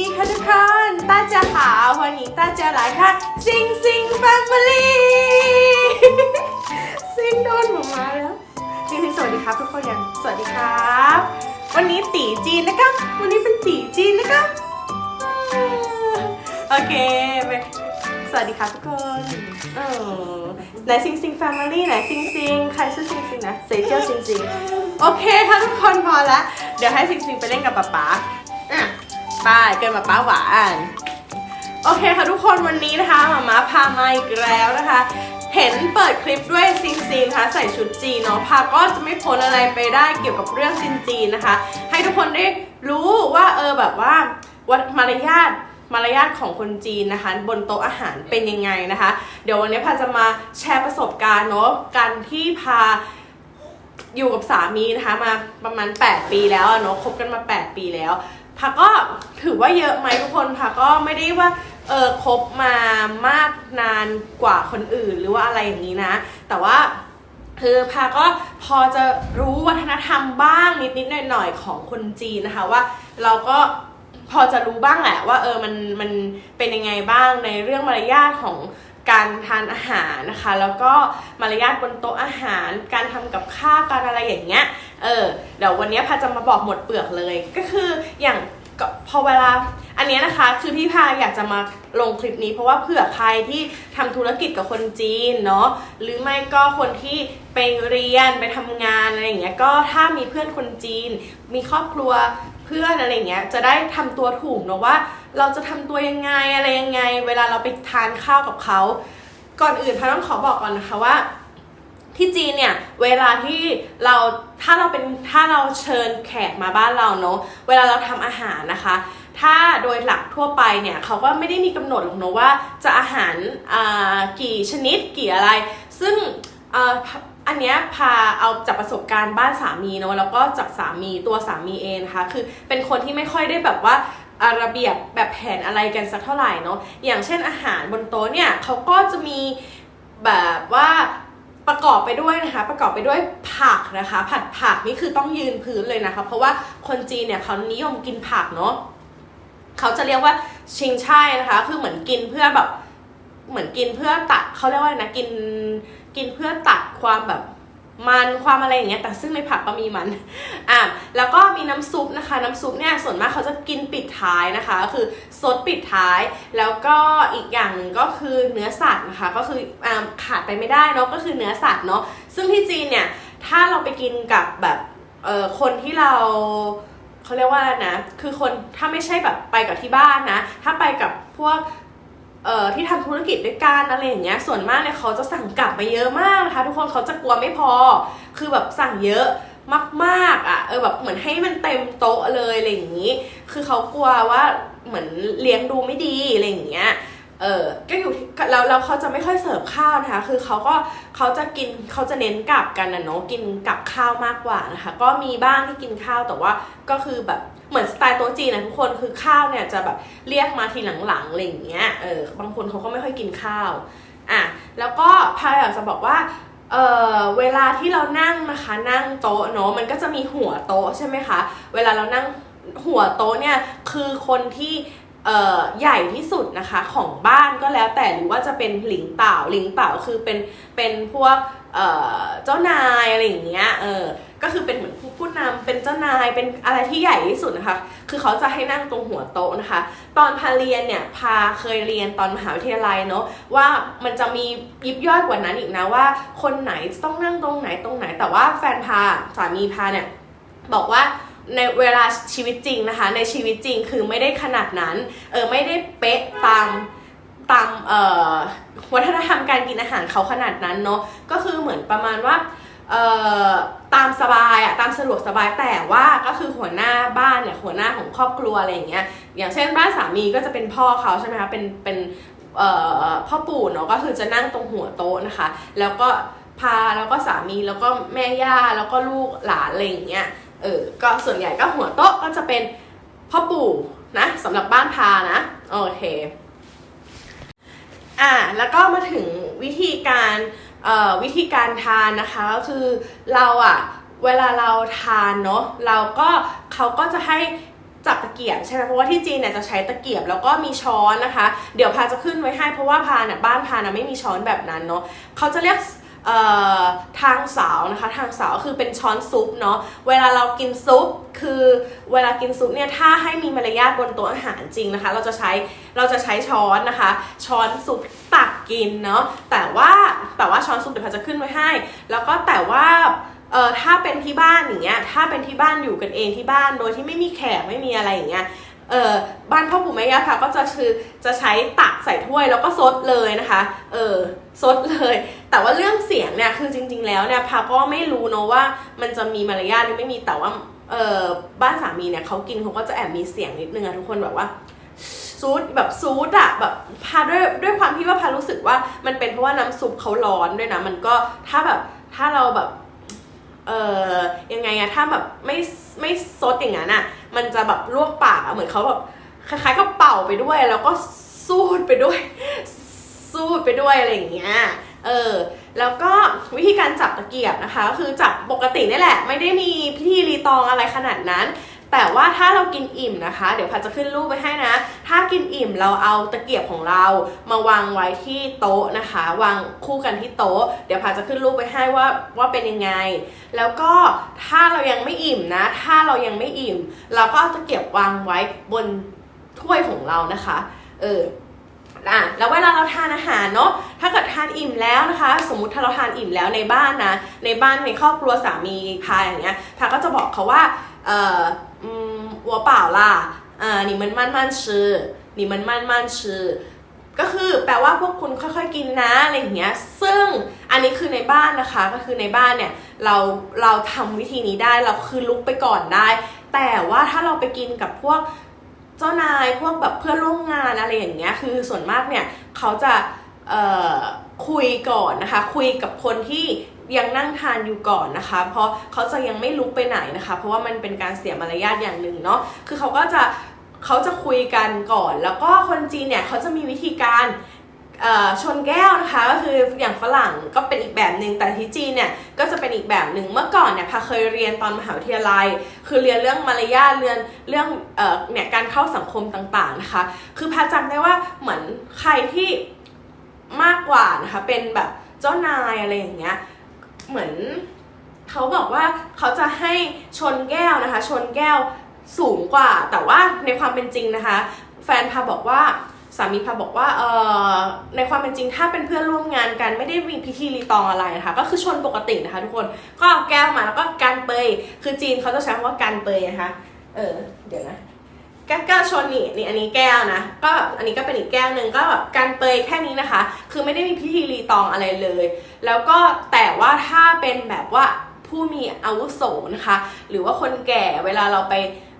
ีค่ะทุกคนต้าจะหาวันนี้ต้าจะหลายค่ซิงซิงแฟมิลี่ซิงโดนหมูมาแล้วซิงซิงสวัสดีครับทุกคนยังสวัสดีครับ วันนี้ตีจีนนะครับ วันนี้เป็นตีจีนนะครับ โอเคไปสวัสดีครับทุกคนเออไหนซิงซิงแฟมิลี่ไหนซิงซิงใครชื่อซิงซิงนะเซเจียวซิงซิงโอเคค่ะทุกคนพอละเดี๋ยวให้ซิงซิงไปเล่นกับป๊าป๊า ไปเกินป๊าป๊าหวานโอเคค่ะทุกคนวันนี้นะคะหมาม้าพามาอีกแล้วนะคะ เห็นเปิดคลิปด้วยซินซีนะคะใส่ชุดจีนเนาะพาก็จะไม่พ้นอะไรไปได้เกี่ยวกับเรื่องซินจีนนะคะ ให้ทุกคนได้รู้ว่าเออแบบว่าวัดมารยาทมารยาทของคนจีนนะคะ บนโต๊ะอาหารเป็นยังไงนะคะ เดี๋ยววันนี้พาจะมาแชร์ประสบการณ์เนาะการที่พาอยู่กับสามีนะคะมาประมาณ 8 ปีแล้วเนาะคบกันมา 8 ปีแล้ว พาก็ถือว่าเยอะไหมทุกคนพาก็ไม่ได้ว่าเออคบมามากนานกว่าคนอื่นหรือว่าอะไรอย่างนี้นะ แต่ว่าคือพาก็พอจะรู้วัฒนธรรมบ้างนิดๆหน่อยๆของคนจีนนะคะว่าเราก็พอจะรู้บ้างแหละว่าเออมันมันเป็นยังไงบ้างในเรื่องมารยาทของการทานอาหารนะคะ แล้วก็มารยาทบนโต๊ะอาหาร การทำกับข้าวการอะไรอย่างเงี้ย เออเดี๋ยววันนี้พาจะมาบอกหมดเปลือกเลย ก็คืออย่างพอเวลาอันเนี้ยนะคะคือที่พาอยากจะมาลงคลิปนี้เพราะว่าเผื่อใครที่ทำธุรกิจกับคนจีนเนาะหรือไม่ก็คนที่ไปเรียนไปทำงานอะไรอย่างเงี้ยก็ถ้ามีเพื่อนคนจีน มีครอบครัวเพื่อนอะไรอย่างเงี้ยจะได้ทำตัวถูกเนาะว่า เราจะทำตัวยังไงอะไรยังไง เวลาเราไปทานข้าวกับเขา ก่อนอื่นพาต้องขอบอกก่อนนะคะว่า ที่จีนเนี่ยเวลาที่เราถ้าเราเป็นถ้าเราเชิญแขกมาบ้านเราเนาะเวลาเราทำอาหารนะคะ ถ้าโดยหลักทั่วไปเนี่ยเขาก็ไม่ได้มีกำหนดหรอกเนอะว่าจะอาหารอ่ากี่ชนิดกี่อะไร ซึ่งอ่าอันเนี้ยพาเอาจากประสบการณ์บ้านสามีเนาะแล้วก็จากสามีตัวสามีเองนะคะคือเป็นคนที่ไม่ค่อยได้แบบว่าอ่าระเบียบแบบแผนอะไรกันสักเท่าไหร่เนาะอย่างเช่นอาหารบนโต๊ะเนี่ยเขาก็จะมีแบบว่า ประกอบไปด้วยนะคะ ประกอบไปด้วยผักนะคะ ผัดผักนี่คือต้องยืนพื้นเลยนะคะ เพราะว่าคนจีนเนี่ยเขานิยมกินผักเนาะเขาจะเรียกว่าชิงช่ายนะคะ คือเหมือนกินเพื่อแบบเหมือนกินเพื่อตัดเขาเรียกว่านะกินกินเพื่อตัดความแบบ มันความอะไรอย่างเงี้ยแต่ซึ่งในผักก็มีมันอะแล้วก็มีน้ำซุปนะคะ น้ำซุปเนี่ยส่วนมากเขาจะกินปิดท้ายนะคะก็คือซดปิดท้าย แล้วก็อีกอย่างหนึ่งก็คือเนื้อสัตว์นะคะ ก็คืออ่าขาดไปไม่ได้เนาะก็คือเนื้อสัตว์เนาะซึ่งที่จีนเนี่ยถ้าเราไปกินกับแบบเอ่อคนที่เราเขาเรียกว่านะ คือคนถ้าไม่ใช่แบบไปกับที่บ้านนะ ถ้าไปกับพวก เอ่อที่ทำธุรกิจด้วยกันอะไรอย่างเงี้ยส่วนมากเนี่ยเขาจะสั่งกลับมาเยอะมากนะคะ ทุกคนเขาจะกลัวไม่พอ คือแบบสั่งเยอะมากๆอะเออแบบเหมือนให้มันเต็มโต๊ะเลยอะไรอย่างงี้ คือเขากลัวว่าเหมือนเลี้ยงดูไม่ดีอะไรอย่างเงี้ยเออก็อยู่แล้วแล้วเขาจะไม่ค่อยเสิร์ฟข้าวนะคะ คือเขาก็เขาจะกินเขาจะเน้นกับกันนะเนาะกินกับข้าวมากกว่านะคะ ก็มีบ้างที่กินข้าวแต่ว่าก็คือแบบ เหมือนสไตล์โต๊ะจีนนะทุกคนคือข้าวเนี่ยจะแบบเรียกมาทีหลังๆอะไรอย่างเงี้ยเออบางคนเขาก็ไม่ค่อยกินข้าวอะแล้วก็พายอยากจะบอกว่าเออเวลาที่เรานั่งนะคะนั่งโต๊ะเนาะมันก็จะมีหัวโต๊ะใช่ไหมคะเวลาเรานั่งหัวโต๊ะเนี่ยคือคนที่เออใหญ่ที่สุดนะคะของบ้านก็แล้วแต่หรือว่าจะเป็นหลิงเต่าหลิงเต่าคือเป็นเป็นพวกเออเจ้านายอะไรอย่างเงี้ยเออ ก็คือเป็นเหมือนผู้ผู้นำเป็นเจ้านายเป็นอะไรที่ใหญ่ที่สุดนะคะ คือเขาจะให้นั่งตรงหัวโต๊ะนะคะ ตอนพาเรียนเนี่ยพาเคยเรียนตอนมหาวิทยาลัยเนาะว่ามันจะมียิบย่อยกว่านั้นอีกนะว่า คนไหนต้องนั่งตรงไหนตรงไหน แต่ว่าแฟนพาสามีพาเนี่ยบอกว่าในเวลาชีวิตจริงนะคะ ในชีวิตจริงคือไม่ได้ขนาดนั้นเออไม่ได้เป๊ะตามตามเอ่อวัฒนธรรมการกินอาหารเขาขนาดนั้นเนาะก็คือเหมือนประมาณว่าเอ่อ ตามสบายอะตามสะดวกสบายแต่ว่าก็คือหัวหน้าบ้านเนี่ยหัวหน้าของครอบครัวอะไรอย่างเงี้ยอย่างเช่นบ้านสามีก็จะเป็นพ่อเขาใช่ไหมคะเป็นเป็นเอ่อพ่อปู่เนาะก็คือจะนั่งตรงหัวโต๊ะนะคะ แล้วก็พาแล้วก็สามีแล้วก็แม่ย่าแล้วก็ลูกหลานอะไรอย่างเงี้ยเออก็ส่วนใหญ่ก็หัวโต๊ะก็จะเป็นพ่อปู่นะสำหรับบ้านพานะโอเคอ่าแล้วก็มาถึงวิธีการ วิธีการทานนะคะก็คือเราอะเวลาเราทานเนาะเราก็เขาก็จะให้จับตะเกียบใช่ไหมเพราะว่าที่จีนเนี่ยจะใช้ตะเกียบแล้วก็มีช้อนนะคะ เดี๋ยวพาจะขึ้นไว้ให้เพราะว่าพาเนี่ยบ้านพานะไม่มีช้อนแบบนั้นเนาะเขาจะเรียก ทางสาวนะคะทางสาวคือเป็นช้อนซุปเนาะเวลาเรากินซุปคือเวลากินซุปเนี่ยถ้าให้มีมารยาทบนโต๊ะอาหารจริงนะคะ เราจะใช้เราจะใช้ช้อนนะคะ ช้อนซุปตักกินเนาะแต่ว่าแต่ว่าช้อนซุปเดี๋ยวพาจะขึ้นไว้ให้ แล้วก็แต่ว่าเอ่อถ้าเป็นที่บ้านอย่างเงี้ยถ้าเป็นที่บ้านอยู่กันเองที่บ้านโดยที่ไม่มีแขกไม่มีอะไรอย่างเงี้ย เออบ้านพ่อปู่แม่ย่าพาก็จะคือจะใช้ตักใส่ถ้วยแล้วก็ซดเลยนะคะ เออซดเลย แต่ว่าเรื่องเสียงเนี่ยคือจริง ๆ แล้วเนี่ยพาก็ไม่รู้เนอะว่ามันจะมีมารยาทหรือไม่มีแต่ว่าเออบ้านสามีเนี่ยเขากินเขาก็จะแอบมีเสียงนิดนึงอะทุกคนแบบว่าซูดแบบซูดอะแบบพาด้วยด้วยความที่ว่าพารู้สึกว่ามันเป็นเพราะว่าน้ำซุปเขาร้อนด้วยนะมันก็ถ้าแบบถ้าเราแบบเออยังไงอะถ้าแบบไม่ไม่ซดอย่างนั้นอะ มันจะแบบลวกปากอะเหมือนเขาแบบคล้ายๆกับเป่าไปด้วย แล้วก็สูดไปด้วย สูดไปด้วยอะไรอย่างเงี้ยเออแล้วก็วิธีการจับตะเกียบนะคะก็คือจับปกตินี่แหละ ไม่ได้มีพิธีรีตองอะไรขนาดนั้น แต่ว่าถ้าเรากินอิ่มนะคะ เดี๋ยวพัดจะขึ้นรูปไปให้นะ ถ้ากินอิ่มเราเอาตะเกียบของเรามาวางไว้ที่โต๊ะนะคะ วางคู่กันที่โต๊ะ เดี๋ยวพัดจะขึ้นรูปไปให้ว่าว่าเป็นยังไง แล้วก็ถ้าเรายังไม่อิ่มนะ ถ้าเรายังไม่อิ่ม เราก็เอาตะเกียบวางไว้บนถ้วยของเรานะคะ เอออะแล้วเวลาเราทานอาหารเนาะถ้าเกิดทานอิ่มแล้วนะคะ สมมติถ้าเราทานอิ่มแล้วในบ้านนะในบ้านในครอบครัวสามีพายอย่างเงี้ยพาก็จะบอกเขาว่าเอ่อ วัวเปล่าล่ะอ่นี่มันมันชื่อนี่มันมั่นมันชื่อก็คือแปลว่าพวกคุณค่อยๆกินนะอะไรอย่างเงี้ย ซึ่งอันนี้คือในบ้านนะคะ ก็คือในบ้านเนี่ยเราเราทำวิธีนี้ได้เราคือลุกไปก่อนได้ แต่ว่าถ้าเราไปกินกับพวกเจ้านายพวกแบบเพื่อนร่วมงานอะไรอย่างเงี้ย คือส่วนมากเนี่ยเขาจะคุยก่อนนะคะ คุยกับคนที่ ยังนั่งทานอยู่ก่อนนะคะ เพราะเขาจะยังไม่ลุกไปไหนนะคะ เพราะว่ามันเป็นการเสียมารยาทอย่างหนึ่งเนาะคือเขาก็จะเขาจะคุยกันก่อน แล้วก็คนจีนเนี่ยเขาจะมีวิธีการชนแก้วนะคะก็คืออย่างฝรั่งก็เป็นอีกแบบหนึ่งแต่ที่จีนเนี่ยก็จะเป็นอีกแบบหนึ่งเมื่อก่อนเนี่ยพาเคยเรียนตอนมหาวิทยาลัย คือเรียนเรื่องมารยาทเรียนเรื่องเออเนี่ยการเข้าสังคมต่างๆนะคะ คือพาจำได้ว่าเหมือนใครที่มากกว่านะคะเป็นแบบเจ้านายอะไรอย่างเงี้ย เหมือนเขาบอกว่าเขาจะให้ชนแก้วนะคะ ชนแก้วสูงกว่า แต่ว่าในความเป็นจริงนะคะ แฟนพาบอกว่าสามีพาบอกว่าเอ่อในความเป็นจริงถ้าเป็นเพื่อนร่วมงานกันไม่ได้มีพิธีรีตองอะไรนะคะ ก็คือชนปกตินะคะ ทุกคนก็เอาแก้วมาแล้วก็การเปยคือจีนเขาจะใช้คำว่าการเปยนะคะเออเดี๋ยวนะ แก้วแก้วชนนี่นี่อันนี้แก้วนะ ก็แบบอันนี้ก็เป็นอีกแก้วหนึ่งก็แบบการเปยแค่นี้นะคะ คือไม่ได้มีพิธีรีตองอะไรเลย แล้วก็แต่ว่าถ้าเป็นแบบว่าผู้มีอาวุโสนะคะ หรือว่าคนแก่เวลาเราไป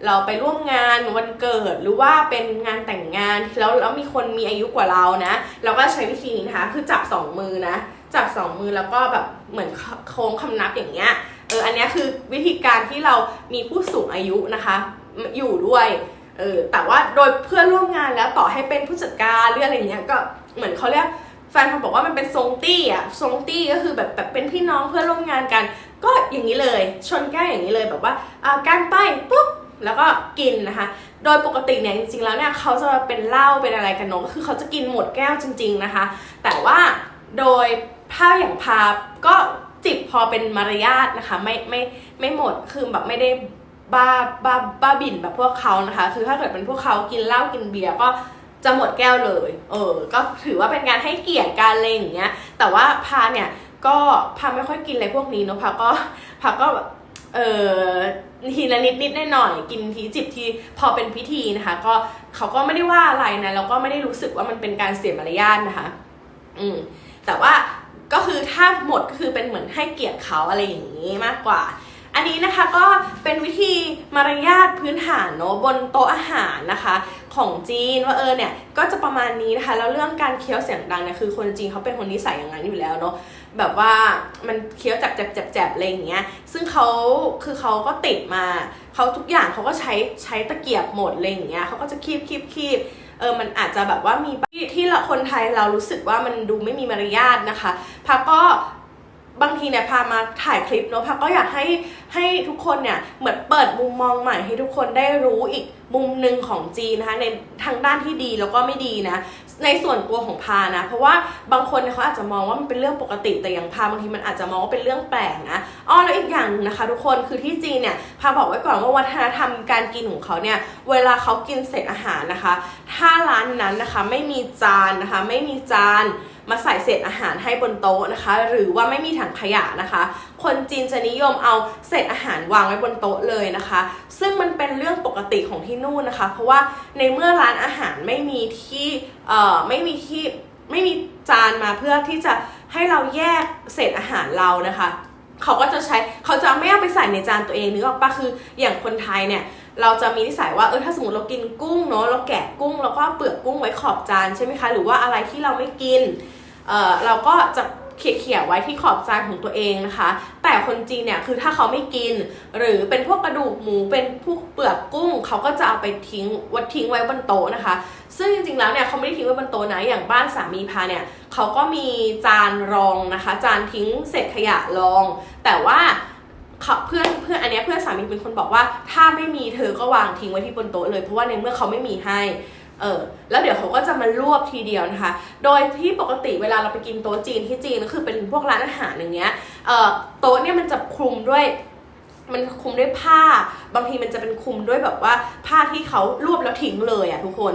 เราไปร่วมงานวันเกิดหรือว่าเป็นงานแต่งงานแล้วแล้วมีคนมีอายุกว่าเรานะ เราก็ใช้วิธีนี้นะคะ คือจับสองมือนะจับสองมือแล้วก็แบบเหมือนโค้งคำนับอย่างเงี้ยเอออันนี้คือวิธีการที่เรามีผู้สูงอายุนะคะ อยู่ด้วย เออแต่ว่าโดยเพื่อนร่วมงานแล้วต่อให้เป็นผู้จัดการหรืออะไรเงี้ยก็เหมือนเขาเรียกแฟนเขาบอกว่ามันเป็นทรงตี้อะทรงตี้ก็คือแบบแบบเป็นพี่น้องเพื่อนร่วมงานกัน ก็อย่างนี้เลยชนแก้วอย่างนี้เลยแบบว่าอ่าการไปปุ๊บแล้วก็กินนะคะ โดยปกติเนี่ยจริงๆแล้วเนี่ยเขาจะเป็นเหล้าเป็นอะไรกันเนอะคือเขาจะกินหมดแก้วจริง ๆนะคะ แต่ว่าโดยถ้าอย่างพาก็จิบพอเป็นมารยาทนะคะ ไม่ไม่ไม่หมดคือแบบไม่ได้ บ้าบ้าบ้าบินแบบพวกเขานะคะ คือถ้าเกิดเป็นพวกเขากินเหล้ากินเบียร์ก็จะหมดแก้วเลย เออ ก็ถือว่าเป็นการให้เกียรติการอะไรอย่างเงี้ย แต่ว่าพาเนี่ยก็พาไม่ค่อยกินอะไรพวกนี้เนอะพาก็พาก็เออทีละนิดนิดหน่อยๆกินทีจิบทีพอเป็นพิธีนะคะ ก็เขาก็ไม่ได้ว่าอะไรนะแล้วก็ไม่ได้รู้สึกว่ามันเป็นการเสียมารยาทนะคะ อืม แต่ว่าก็คือถ้าหมดก็คือเป็นเหมือนให้เกียรติเขาอะไรอย่างนี้มากกว่า อันนี้นะคะก็เป็นวิธี มารยาทพื้นฐานเนอะบนโต๊ะอาหารนะคะ ของจีนว่าเออเนี่ยก็จะประมาณนี้นะคะแล้วเรื่องการเคี้ยวเสียงดังเนี่ยคือคนจีนเขาเป็นคนนิสัยอย่างนั้นอยู่แล้วเนาะแบบว่ามันเคี้ยวจับจับจับจับอะไรอย่างเงี้ยซึ่งเขาคือเขาก็ติดมาเขาทุกอย่างเขาก็ใช้ใช้ตะเกียบหมดอะไรอย่างเงี้ยเขาก็จะคีบคีบคีบเออ มันอาจจะแบบว่ามีที่ที่คนไทยเรารู้สึกว่ามันดูไม่มีมารยาทนะคะพักก็ บางทีเนี่ยพามาถ่ายคลิปเนาะพาก็อยากให้ให้ทุกคนเนี่ยเหมือนเปิดมุมมองใหม่ให้ทุกคนได้รู้อีกมุมหนึ่งของจีนนะคะในทางด้านที่ดีแล้วก็ไม่ดีนะในส่วนตัวของพานะ เพราะว่าบางคนเขาอาจจะมองว่ามันเป็นเรื่องปกติแต่อย่างพาบางทีมันอาจจะมองว่าเป็นเรื่องแปลกนะอ้อแล้วอีกอย่างหนึงนะคะ ทุกคนคือที่จีนเนี่ยพาบอกไว้ก่อนว่าวัฒนธรรมการกินของเขาเนี่ยเวลาเขากินเศษอาหารนะคะ ถ้าร้านนั้นนะคะไม่มีจานนะคะ ไม่มีจาน มาใส่เศษอาหารให้บนโต๊ะนะคะ หรือว่าไม่มีถังขยะนะคะ คนจีนจะนิยมเอาเศษอาหารวางไว้บนโต๊ะเลยนะคะ ซึ่งมันเป็นเรื่องปกติของที่นู่นนะคะ เพราะว่าในเมื่อร้านอาหารไม่มีที่เอ่อไม่มีที่ไม่มีจานมาเพื่อที่จะให้เราแยกเศษอาหารเรานะคะ เขาก็จะใช้เขาจะไม่เอาไปใส่ในจานตัวเองนึกออกปะคืออย่างคนไทยเนี่ย เราจะมีนิสัยว่าเออถ้าสมมติเรากินกุ้งเนาะเราแกะกุ้งแล้วก็เปลือกกุ้งไว้ขอบจานใช่ไหมคะหรือว่าอะไรที่เราไม่กินเออเราก็จะเขี่ยๆไว้ที่ขอบจานของตัวเองนะคะ แต่คนจีนเนี่ยคือถ้าเขาไม่กิน หรือเป็นพวกกระดูกหมูเป็นพวกเปลือกกุ้ง เขาก็จะเอาไปทิ้งวัดทิ้งไว้บนโต๊ะนะคะ ซึ่งจริงๆแล้วเนี่ยเขาไม่ได้ทิ้งไว้บนโต๊ะนะอย่างบ้านสามีพาเนี่ยเขาก็มีจานรองนะคะ จานทิ้งเศษขยะรอง แต่ว่า เขาเพื่อนเพื่อนอันเนี้ยเพื่อนสามีเป็นคนบอกว่า ถ้าไม่มีเธอก็วางทิ้งไว้ที่บนโต๊ะเลยเพราะว่าในเมื่อเขาไม่มีให้เออแล้วเดี๋ยวเขาก็จะมารวบทีเดียวนะคะ โดยที่ปกติเวลาเราไปกินโต๊ะจีนที่จีนก็คือเป็นพวกร้านอาหารอย่างเงี้ยเออโต๊ะเนี่ยมันจะคลุมด้วยมันคลุมด้วยผ้า บางทีมันจะเป็นคลุมด้วยแบบว่าผ้าที่เขารวบแล้วทิ้งเลยอะทุกคน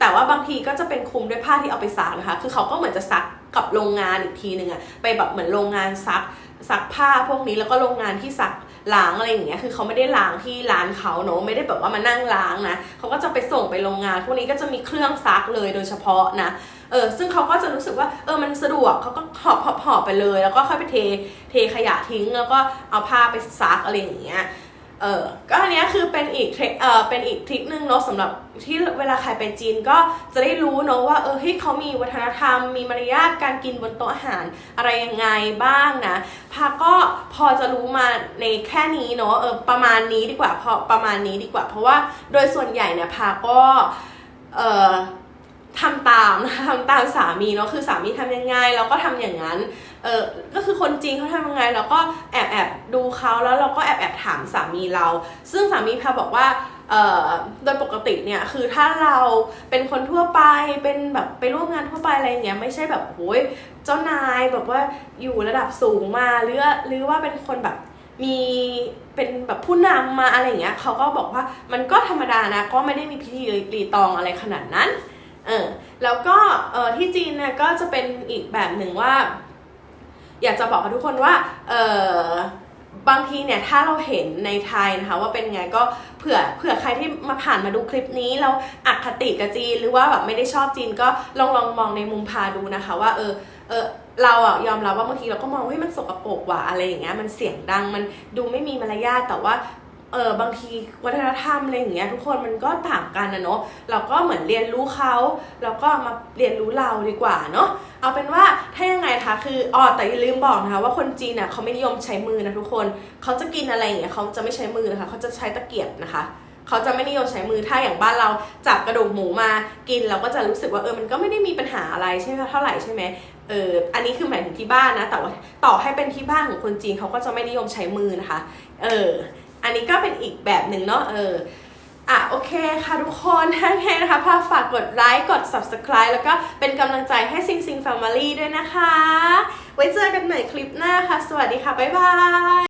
แต่ว่าบางทีก็จะเป็นคลุมด้วยผ้าที่เอาไปซักนะคะ คือเขาก็เหมือนจะซักกับโรงงานอีกทีหนึ่งอะไปแบบเหมือนโรงงานซัก ซักผ้าพวกนี้แล้วก็โรงงานที่ซักล้างอะไรอย่างเงี้ย คือเขาไม่ได้ล้างที่ร้านเขาเนอะไม่ได้แบบว่ามานั่งล้างนะ เขาก็จะไปส่งไปโรงงาน พวกนี้ก็จะมีเครื่องซักเลยโดยเฉพาะนะ เออ ซึ่งเขาก็จะรู้สึกว่า เออ มันสะดวกเขาก็หอบหอบหอบไปเลย แล้วก็ค่อยไปเท เทขยะทิ้ง แล้วก็เอาผ้าไปซักอะไรอย่างเงี้ย เออ ก็อันเนี้ยคือเป็นอีกเทคเออเป็นอีกทริคนึงเนาะสำหรับที่เวลาใครไปจีนก็จะได้รู้เนาะว่า เออเฮ้ยเขามีวัฒนธรรม มีมารยาทการกินบนโต๊ะอาหารอะไรยังไงบ้างนะ พาก็พอจะรู้มาในแค่นี้เนาะเออประมาณนี้ดีกว่าพอประมาณนี้ดีกว่า เพราะว่าโดยส่วนใหญ่เนี่ยพาก็เออทำตามนะคะทำตามสามีเนาะคือสามีทำยังไงเราก็ทำอย่างนั้นเออก็คือคนจีนเขาทำยังไงเราก็แอบแอบดูเขาแล้วเราก็แอบแอบถามสามีเรา ซึ่งสามีพาบอกว่า โดยปกติเนี่ยคือถ้าเราเป็นคนทั่วไปเป็นแบบไปร่วมงานทั่วไปอะไรเงี้ยไม่ใช่แบบโอ้ยเจ้านายแบบว่าอยู่ระดับสูงมาหรือหรือว่าเป็นคนแบบมีเป็นแบบผู้นำมาอะไรเงี้ยเขาก็บอกว่ามันก็ธรรมดานะก็ไม่ได้มีพิธีรีตองอะไรขนาดนั้นเออแล้วก็เออที่จีนเนี่ยก็จะเป็นอีกแบบหนึ่งว่า อยากจะบอกกับทุกคนว่าเออ บางทีเนี่ยถ้าเราเห็นในไทยนะคะว่าเป็นไงก็เผื่อเผื่อใครที่มาผ่านมาดูคลิปนี้เราอคติกับจีนหรือว่าแบบไม่ได้ชอบจีนก็ลองลองมองในมุมพาดูนะคะ ว่าเออเออเราอะยอมรับว่าบางทีเราก็มองว่าเฮ้ยมันสกปรกว่ะอะไรอย่างเงี้ยมันเสียงดังมันดูไม่มีมารยาทแต่ว่า เออบางทีวัฒนธรรมอะไรอย่างเงี้ยทุกคนมันก็ต่างกันนะเนาะเราก็เหมือนเรียนรู้เขาแล้วก็มาเรียนรู้เราดีกว่าเนาะเอาเป็นว่าถ้ายังไงคะคืออ๋อแต่อย่าลืมบอกนะคะว่าคนจีนน่ะเขาไม่นิยมใช้มือนะทุกคนเขาจะกินอะไรอย่างเงี้ยเขาจะไม่ใช้มือนะคะเขาจะใช้ตะเกียบนะคะเขาจะไม่นิยมใช้มือถ้าอย่างบ้านเราจับกระดูกหมูมากินเราก็จะรู้สึกว่าเออมันก็ไม่ได้มีปัญหาอะไรใช่ไหมเท่าไหร่ใช่ไหมเอออันนี้คือหมายถึงที่บ้านนะแต่ว่าต่อให้เป็นที่บ้านของคนจีนเขาก็จะไม่นิยมใช้มือนะคะ เออ อันนี้ก็เป็นอีกแบบหนึ่งเนาะเอออะโอเคค่ะทุกคนถ้าไงนะคะพาฝากกดไลค์กด subscribe แล้วก็เป็นกำลังใจให้ซิงซิง Family ด้วยนะคะ ไว้เจอกันใหม่คลิปหน้าค่ะ สวัสดีค่ะ บ๊ายบาย